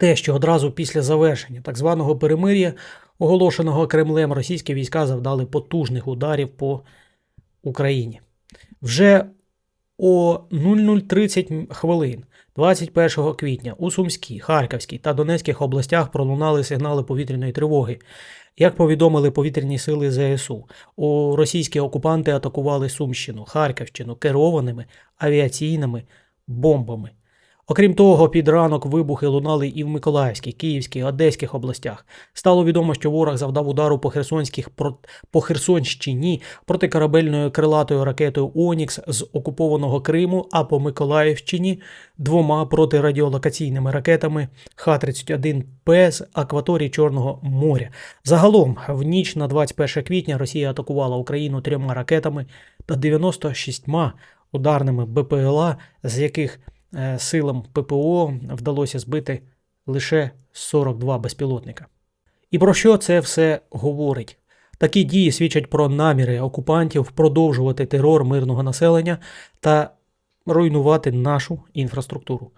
те, що одразу після завершення так званого перемир'я, оголошеного Кремлем, російські війська завдали потужних ударів по Україні. Вже о 00.30 хвилин 21 квітня у Сумській, Харківській та Донецьких областях пролунали сигнали повітряної тривоги. Як повідомили повітряні сили ЗСУ, у російські окупанти атакували Сумщину, Харківщину керованими авіаційними бомбами. Окрім того, під ранок вибухи лунали і в Миколаївській, Київській, Одеських областях. Стало відомо, що ворог завдав удару по Херсонських по Херсонщині протикорабельною крилатою ракетою Онікс з окупованого Криму, а по Миколаївщині двома протирадіолокаційними ракетами Х-31П з акваторії Чорного моря. Загалом, в ніч на 21 квітня Росія атакувала Україну трьома ракетами та 96 ударними БПЛА, з яких силам ППО вдалося збити лише 42 безпілотника. І про що це все говорить? Такі дії свідчать про наміри окупантів продовжувати терор мирного населення та руйнувати нашу інфраструктуру.